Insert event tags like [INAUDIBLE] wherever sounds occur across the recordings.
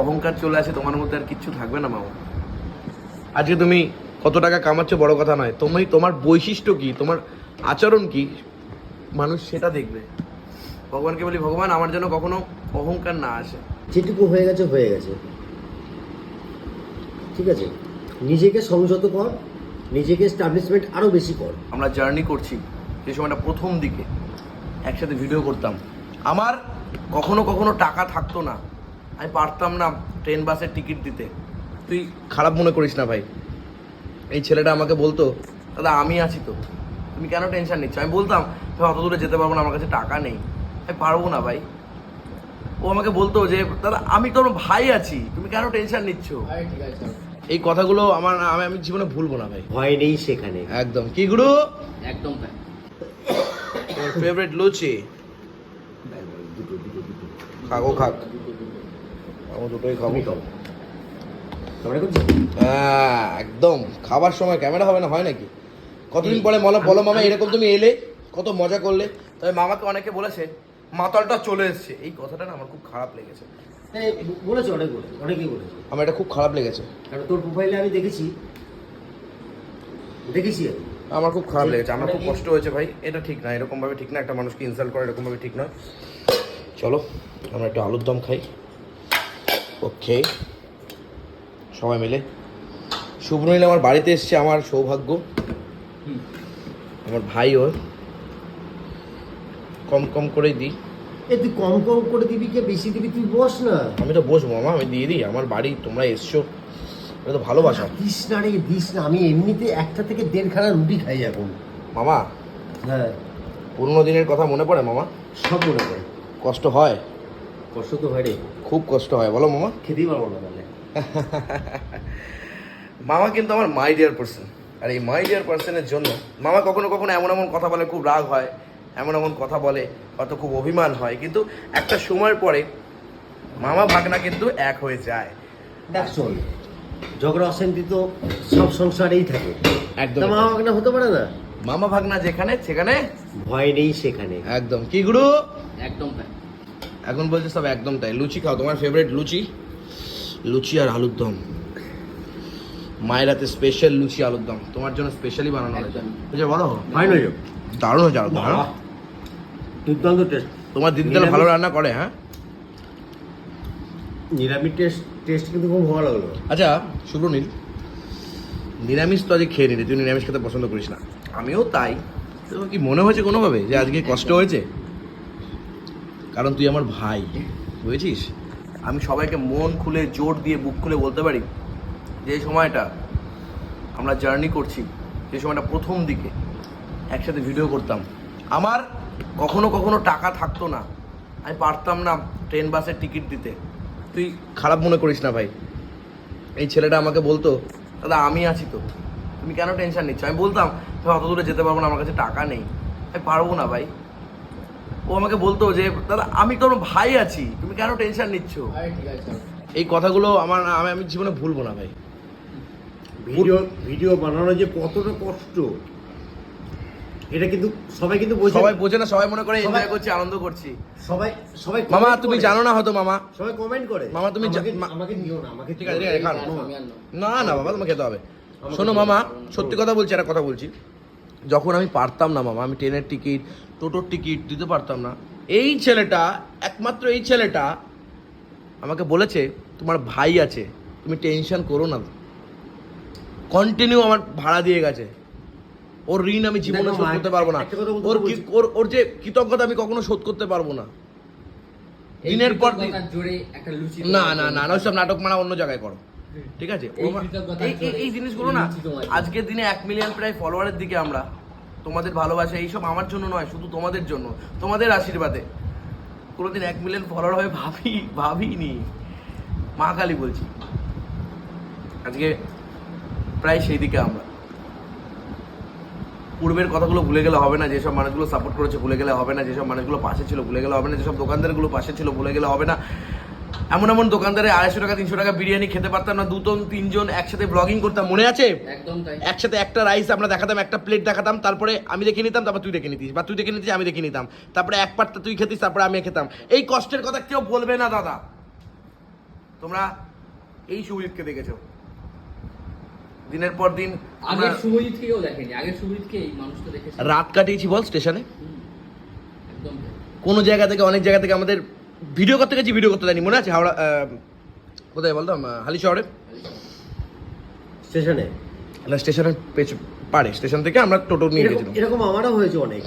অহংকার চলে আসে তোমার মধ্যে আর কিচ্ছু থাকবে না মামা। আজকে তুমি কত টাকা কামাচ্ছ বড় কথা নয় তুমি তোমার বৈশিষ্ট্য কি তোমার আচরণ কি মানুষ সেটা দেখবে। ভগবানকে বলি ভগবান আমার জন্য কখনো অহংকার না আসে। যেটুকু হয়ে গেছে হয়ে গেছে। ঠিক আছে? নিজেকে সংযত কর নিজেকে এস্টাবলিশমেন্ট আরও বেশি কর। আমরা জার্নি করছি যে সময়টা প্রথম দিকে একসাথে ভিডিও করতাম। আমার কখনো কখনো টাকা থাকতো না। আমি পারতাম না ট্রেন বাসের টিকিট দিতে। তুই খারাপ মনে করিস না ভাই। এই ছেলেটা আমাকে বলতো দাদা আমি আছি তো। তুমি কেন টেনশন নিচ্ছ? আমি বলতাম তুমি অত দূরে যেতে পারব না আমার কাছে টাকা নেই। আমি পারব না ভাই। ও আমাকে বলতো যে দাদা আমি তোর ভাই আছি তুমি কেন টেনশন নিচ্ছ? এই কথাগুলো আমার আমি আমি জীবনে ভুলবো না ভাই। ভয় নেই সেখানে। একদম। কি গুরু? একদম তাই ফেভারিট লুচি? খাগো খাক। আমি দুটোই খাব। হ্যাঁ একদম। খাবার সময় ক্যামেরা হবে না হয় নাকি? কতদিন পরে বলো বলো মামা এরকম তুমি এলে কত মজা করলে? তবে মামাকে অনেকে বলেছে মাতালটা চলে এসছে। এই কথাটা না আমার খুব খারাপ লেগেছে। এই, বলেছে অনেক বলেছে অনেকেই বলেছে। আমার এটা খুব খারাপ লেগেছে। কারণ তোর প্রোফাইলে আমি দেখেছি। দেখেছি আমার খুব খারাপ লেগেছে। আমার খুব কষ্ট হয়েছে ভাই। এটা ঠিক না এরকম ভাবে ঠিক না। একটা মানুষকে ইনসাল্ট করা এরকম ভাবে ঠিক না চলো আমরা একটু আলুর দম খাই। ওকে। সবাই মিলে। শুভনীল আমার বাড়িতে এসছে আমার সৌভাগ্য। আমার ভাই ওর। কম কম করেই দিই। এ তুই কম কম করে দিবি কে? বেশি দিবি? তুই বস না। আমি তো বসবো মামা আমি দিয়ে দিই। আমার বাড়ি তোমরা এসছো। এটা তো ভালোবাসা। দিস না রে দিস না। আমি এমনিতে একটা থেকে দেড়খানা রুটি খাই এখন। মামা হ্যাঁ। পুরোনো দিনের কথা মনে পড়ে মামা? সব মনে করে কষ্ট হয়? কষ্ট তো হয় রে খুব কষ্ট হয় বলো মামা। খেতেই পারব না তাহলে। [LAUGHS] মামা কিন্তু আমার মাই ডিয়ার পার্সন আর এই মাই ডিয়ার পার্সনের জন্য মামা কখনো কখনো এমন এমন কথা বলে খুব রাগ হয় এমন এমন কথা বলে হয়তো খুব অভিমান হয়। কিন্তু একটা সময়ের পরে মামা ভাগনা কিন্তু এক হয়ে যায়। দেখ শোন ঝগড়া অশান্তি তো সব সংসারেই থাকে। একদম তা মা না হতে পারে না? মামা ভাগনা যেখানে সেখানে? ভয় নেই সেখানে। একদম। কি গুরু? একদম তাই এখন বলছে সব একদম তাই। লুচি খাও তোমার ফেভারিট লুচি? লুচি আর আলুর দম। মায়ের হাতে স্পেশাল লুচি আলুর দম। তোমার জন্য স্পেশালি বানানো হয়েছে। বলো যে? দারুণ হয়েছে আলুর দম হ্যাঁ? দুর্দান্ত টেস্ট তোমার দিদি তাহলে ভালো রান্না করে হ্যাঁ? নিরামিষ টেস্ট টেস্ট কিন্তু খুব ভালো লাগল। আচ্ছা সুব্রনীল নিরামিষ তো আজকে খেয়ে নিলি তুই নিরামিষ খেতে পছন্দ করিস না। আমিও তাই। তোর কি মনে হয়েছে কোনোভাবে যে আজকে কষ্ট হয়েছে? কারণ তুই আমার ভাই, বুঝেছিস? আমি সবাইকে মন খুলে, জোর দিয়ে, বুক খুলে বলতে পারি যে সময়টা আমরা জার্নি করছি, যে সময়টা প্রথম দিকে একসাথে ভিডিও করতাম। আমার কখনো কখনো টাকা থাকতো না। আমি পারতাম না ট্রেন বাসের টিকিট দিতে। তুই খারাপ মনে করিস না ভাই। এই ছেলেটা আমাকে বলতো, দাদা, আমি আছি তো। তুমি কেন টেনশন নিচ্ছ? আমি বলতাম তুমি অত দূরে যেতে পারব না, আমার কাছে টাকা নেই। আমি পারব না ভাই। ও আমাকে বলতো যে দাদা আমি তোর ভাই আছি তুমি কেন টেনশন নিচ্ছ? এই কথাগুলো আমার আমি আমি জীবনে ভুলবো না ভাই। ভিডিও ভিডিও বানানো যে কতটা কষ্ট এটা কিন্তু সবাই কিন্তু বোঝে। সবাই বোঝে না সবাই মনে করে এনজয় করছি আনন্দ করছি। সবাই সবাই মামা তুমি জানো না হয়তো মামা। সবাই কমেন্ট করে। মামা, তুমি আমাকে- নিও না আমাকে ঠিক আছে খান। না। না বাবা তোমাকে খেতে হবে। শোনো মামা সত্যি কথা বলছি একটা কথা বলছি। যখন আমি পারতাম না মামা আমি ট্রেনের টিকিট টোটোর টিকিট দিতে পারতাম না। এই ছেলেটা একমাত্র এই ছেলেটা আমাকে বলেছে তোমার ভাই আছে তুমি টেনশন করো না। কন্টিনিউ আমার ভাড়া দিয়ে গেছে। ওর ঋণ আমি জীবনে শোধ করতে পারব না। ওর কি- ওর ওর যে কৃতজ্ঞতা আমি কখনো শোধ করতে পারব না। দিনের পর দিন না না না। না ওইসব নাটক মানা অন্য জায়গায় করো। ঠিক আছে? এই জিনিসগুলো না। আজকের দিনে এক মিলিয়ন প্রায় ফলোয়ারের দিকে আমরা তোমাদের ভালোবাসা এইসব আমার জন্য নয়, শুধু তোমাদের জন্য। তোমাদের আশীর্বাদে। কোনোদিন এক মিলিয়ন ফলোয়ার হবে ভাবি, ভাবিনি। মা কালী বলছি। আজকে প্রায় সেই দিকে আমরা। পূর্বের কথাগুলো ভুলে গেলে হবে না, যেসব মানুষগুলো সাপোর্ট করেছে ভুলে গেলে হবে না, যেসব মানুষগুলো পাশে ছিল ভুলে গেলে হবে না, যেসব দোকানদারগুলো পাশে ছিল ভুলে গেলে হবে না। এমন এমন দোকানদারে আড়াইশো টাকা তিনশো টাকা বিরিয়ানি খেতে পারতাম না দুজন তিনজন একসাথে ব্লগিং করতাম মনে আছে? একদম তাই। একসাথে একটা রাইস আমরা দেখাতাম একটা প্লেট দেখাতাম তারপরে আমি দেখে নিতাম তারপর তুই দেখে নিতিস বা তুই দেখে নিতিস আমি দেখে নিতাম। তারপরে এক পাটটা তুই খেতিস তারপরে আমি খেতাম। এই কষ্টের কথা কেউ বলবে না দাদা। তোমরা এই শুভজিৎকে দেখেছ। দিনের পর দিন আগের শুভজিৎকে দেখেনি আগের শুভজিৎকে এই মানুষটা দেখেছে। রাত কাটিয়েছি বল স্টেশনে। একদম। কোনো জায়গা থেকে অনেক জায়গা থেকে আমাদের ভিডিও করতে গেছি ভিডিও করতে দেয়নি মনে আছে? হাওড়া কোথায় বলতাম আহ, হালি শহরে? স্টেশনে? না স্টেশনের পেছ পারে স্টেশন থেকে আমরা টোটো নিয়ে গেছিলাম। এরকম আমারও হয়েছে অনেক।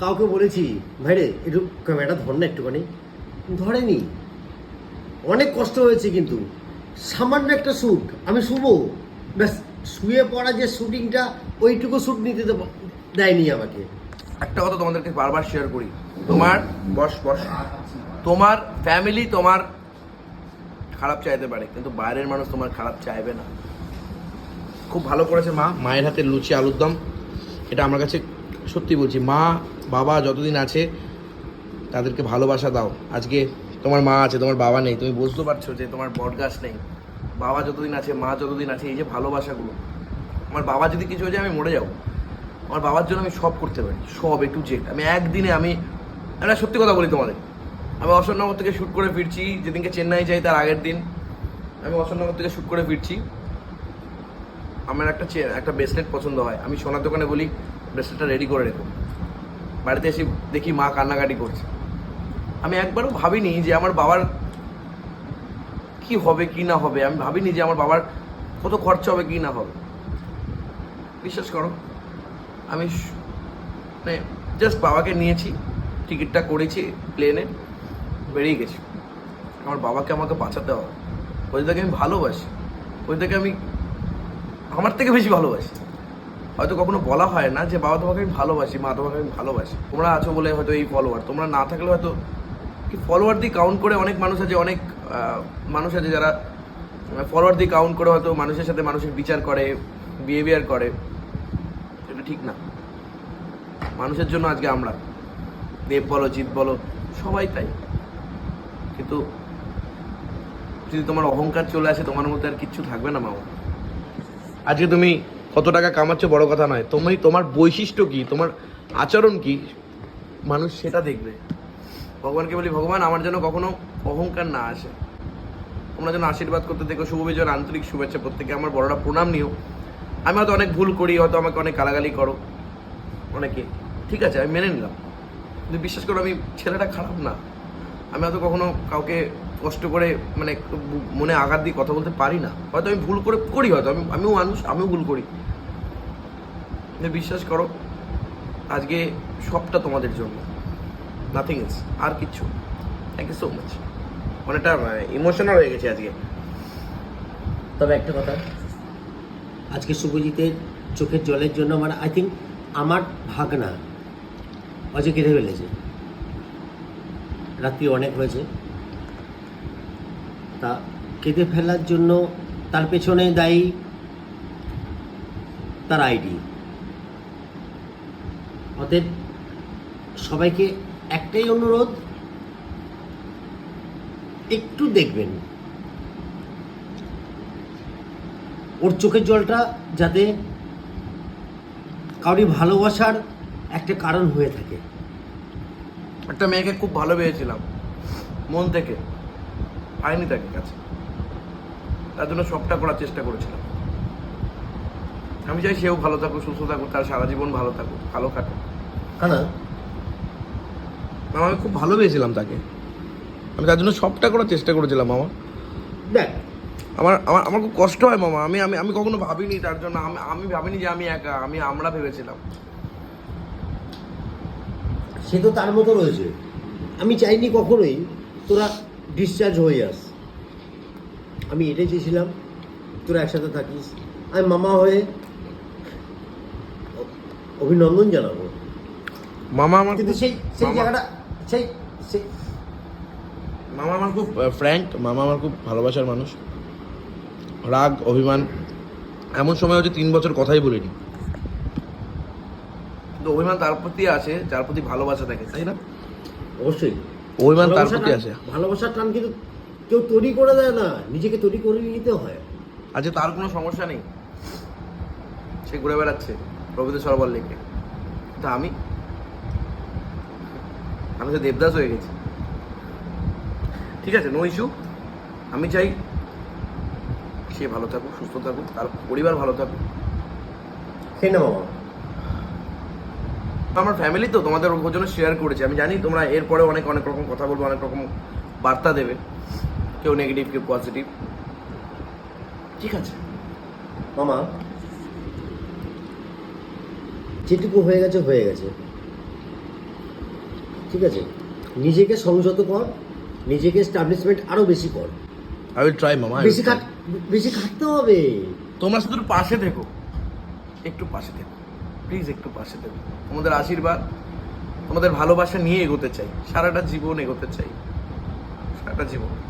কাউকে বলেছি ভাইরে একটু ক্যামেরাটা ধর না একটুখানি। ধরেনি। অনেক কষ্ট হয়েছে কিন্তু। সামান্য একটা শ্যুট আমি শুবো। ব্যাস শুয়ে পড়া যে শুটিংটা ওইটুকু শ্যুট নিতে দেয়নি আমাকে। একটা কথা তোমাদেরকে বারবার শেয়ার করি। তোমার বস বস, তোমার ফ্যামিলি তোমার খারাপ চাইতে পারে, কিন্তু বাইরের মানুষ তোমার খারাপ চাইবে না। খুব ভালো করেছে মা, মায়ের হাতের লুচি, আলুর দম। এটা আমার কাছে সত্যি বলছি, মা, বাবা যতদিন আছে, তাদেরকে ভালোবাসা দাও। আজকে তোমার মা আছে, তোমার বাবা নেই। তুমি বুঝতে পারছ যে তোমার বটগাছ নেই। বাবা যতদিন আছে, মা যতদিন আছে, এই যে ভালোবাসাগুলো। আমার বাবা যদি কিছু হয়ে যায়, আমি মরে যাব। আমার বাবার জন্য আমি সব করতে পারি, সব একটু জেড আমি একদিনে আমি, একটা সত্যি কথা বলি তোমাদের, আমি অশোকনগর থেকে শ্যুট করে ফিরছি, যেদিনকে চেন্নাই যাই তার আগের দিন, আমি অশোকনগর থেকে শ্যুট করে ফিরছি। আমার একটা একটা ব্রেসলেট পছন্দ হয়, আমি সোনার দোকানে বলি ব্রেসলেটটা রেডি করে রেখো। বাড়িতে এসে দেখি মা কান্নাকাটি করছে। আমি একবারও ভাবিনি যে আমার বাবার কি হবে, কি না হবে, আমি ভাবিনি যে আমার বাবার কত খরচা হবে, কি না হবে। বিশ্বাস করো আমি মানে জাস্ট বাবাকে নিয়েছি, টিকিটটা করেছি প্লেনে বেরিয়ে গেছি। আমার বাবাকে আমাকে বাঁচাতে হবে। ওই থেকে আমি ভালোবাসি। ওই থেকে আমি আমার থেকে বেশি ভালোবাসি। হয়তো কখনো বলা হয় না যে, বাবা, তোমাকে আমি ভালোবাসি, মা, তোমাকে আমি ভালোবাসি। তোমরা আছো বলে হয়তো এই ফলোয়ার তোমরা না থাকলে হয়তো এই ফলোয়ার দিয়ে কাউন্ট করে অনেক মানুষ আছে, অনেক মানুষ আছে যারা ফলোয়ার দিয়ে কাউন্ট করে হয়তো মানুষের সাথে মানুষের বিচার করে বিহেভিয়ার করে। ঠিক না। মানুষের জন্য আজকে আমরা। দেব বলো, জিৎ বলো, সবাই তাই। কিন্তু যদি তোমার অহংকার চলে আসে, তোমার মধ্যে আর কিচ্ছু থাকবে না, মামা। আজকে তুমি কত টাকা কামাচ্ছ বড় কথা নয়। তুমি, তোমার বৈশিষ্ট্য কি? তোমার আচরণ কি? মানুষ সেটা দেখবে। ভগবানকে বলি, ভগবান, আমার যেন কখনো অহংকার না আসে। তোমরা যেন আশীর্বাদ করতে দেখো। শুভ আন্তরিক শুভেচ্ছা প্রত্যেকে আমার বড়রা প্রণাম নিও। আমি হয়তো অনেক ভুল করি, হয়তো আমাকে অনেক গালাগালি করো। অনেকে। ঠিক আছে, আমি মেনে নিলাম। কিন্তু বিশ্বাস করো, আমি ছেলেটা খারাপ না। আমি হয়তো কখনো কাউকে কষ্ট করে মানে মনে আঘাত দিয়ে কথা বলতে পারি না। হয়তো আমি ভুল করে করি, হয়তো আমি, আমিও মানুষ, আমিও ভুল করি। বিশ্বাস করো, আজকে সবটা তোমাদের জন্য। নাথিং ইজ আর কিচ্ছু থ্যাংক ইউ সো মাচ অনেকটা ইমোশনাল হয়ে গেছে আজকে। তবে একটা কথা আজকে শুভজিতের চোখের জলের জন্য আমার আই থিঙ্ক আমার ভাগনা অজয় কেঁদে ফেলেছে রাত্রি অনেক হয়েছে। তা কেঁদে ফেলার জন্য তার পেছনে দায়ী তার আইডি অতএব সবাইকে একটাই অনুরোধ, একটু দেখবেন। ওর চোখের জলটা যাতে কাউরি ভালোবাসার একটা কারণ হয়ে থাকে। একটা মেয়েকে খুব ভালো পেয়েছিলাম মন থেকে পাইনি তাকে কাছে। তার জন্য সবটা করার চেষ্টা করেছিলাম। আমি চাই সেও ভালো থাকুক সুস্থ থাকুক তার সারা জীবন ভালো থাকুক ভালো কাটুক। কারণ আমি খুব ভালো পেয়েছিলাম তাকে। আমি তার জন্য সবটা করার চেষ্টা করেছিলাম আমার দেখ আমার আমার আমার খুব কষ্ট হয় মামা। আমি আমি আমি কখনো ভাবিনি তার জন্য। আমি আমি ভাবিনি যে আমি একা আমি আমরা ভেবেছিলাম। সে তো তার মতো রয়েছে। আমি চাইনি কখনোই তোরা ডিসচার্জ হয়ে আস আমি এটাই চেয়েছিলাম তোরা একসাথে থাকিস। আমি মামা হয়ে অভিনন্দন জানাব। মামা আমার কিন্তু সেই সেই জায়গাটা সেই সেই মামা আমার খুব ফ্র্যাঙ্ক মামা আমার খুব ভালোবাসার মানুষ। রাগ অভিমান এমন সময় হচ্ছে তিন বছর কথাই বলিনি। কিন্তু অভিমান তার প্রতি আছে যার প্রতি ভালোবাসা থাকে তাই না? অবশ্যই। অভিমান তার প্রতি আছে। ভালোবাসার টান কিন্তু কেউ তৈরি করে দেয় না নিজেকে তৈরি করে নিতে হয়। আজকে তার কোনো সমস্যা নেই? সে ঘুরে বেড়াচ্ছে রবীন্দ্র সরোবর লেকে। তা আমি? আমি তো দেবদাস হয়ে গেছি। ঠিক আছে নো ইস্যু আমি চাই সে ভালো থাকুক সুস্থ থাকুক তার পরিবার ভালো থাকুক। না মামা আমার? ফ্যামিলি তো তোমাদের ওর জন্য শেয়ার করেছি। আমি জানি তোমরা এরপরে অনেক অনেক রকম কথা বলব অনেক রকম বার্তা দেবে। কেউ নেগেটিভ কেউ পজিটিভ ঠিক আছে। মামা যেটুকু হয়ে গেছে হয়ে গেছে। ঠিক আছে? নিজেকে সংযত কর নিজেকে এস্টাবলিশমেন্ট আরও বেশি কর। আই উইল ট্রাই মামা বেশি খাট বেশি খাটতে হবে। তোমরা শুধু পাশে থেকো। একটু পাশে থেকো। প্লিজ একটু পাশে থেকো। তোমাদের আশীর্বাদ, তোমাদের ভালোবাসা নিয়ে এগোতে চাই। সারাটা জীবন এগোতে চাই। সারাটা জীবন।